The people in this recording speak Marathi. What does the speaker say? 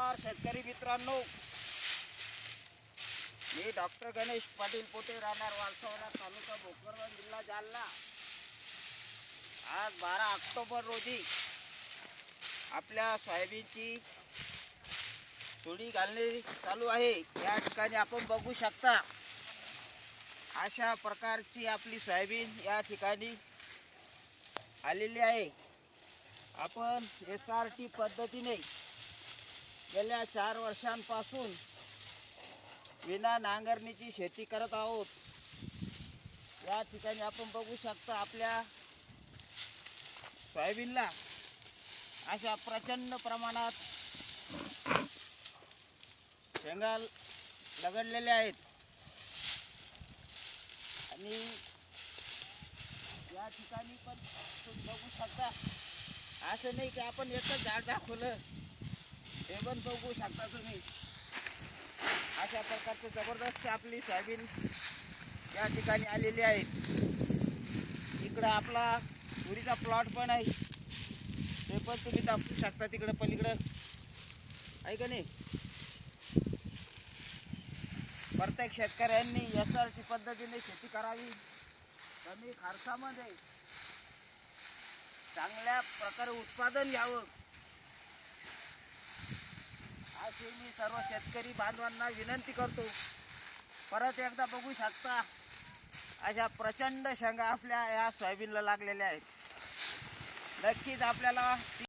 नमस्कार शेतकरी मित्रांनो. मी डॉक्टर गणेश पाटील पोटे राहणार वालसवाडा तालुका भोकरवन जिल्हा जालना. आज बारा ऑक्टोबर रोजी आपल्या सोयाबीनची तुडी घालणे चालू आहे. या ठिकाणी आपण बघू शकता अशा प्रकारची आपली सोयाबीन या ठिकाणी आलेली आहे. आपण एस आर टी पद्धतीने गेल्या चार वर्षांपासून विना नांगरणीची शेती करत आहोत. या ठिकाणी आपण बघू शकता आपल्या सोयाबीनला अशा प्रचंड प्रमाणात शेंगा लगडलेल्या आहेत. आणि या ठिकाणी पण बघू शकता असं नाही की आपण एकच झाड दाखवलं. हे पण बघू शकता तुम्ही. अशा प्रकारचे जबरदस्त आपली सोयाबीन या ठिकाणी आलेली आहे. इकडं आपला तुरीचा प्लॉट पण आहे. ते पण तुम्ही दाखवू शकता तिकडं पलीकडं. आहे का नाही? प्रत्येक शेतकऱ्यांनी एस आर टी पद्धतीने शेती करावी. कमी खर्चामध्ये चांगल्या प्रकारे उत्पादन घ्यावं. अशी मी सर्व शेतकरी बांधवांना विनंती करतो परत एकदा बघू शकता अशा प्रचंड शेंगा आपल्या या सोयाबीनला लागलेल्या आहेत. नक्कीच आपल्याला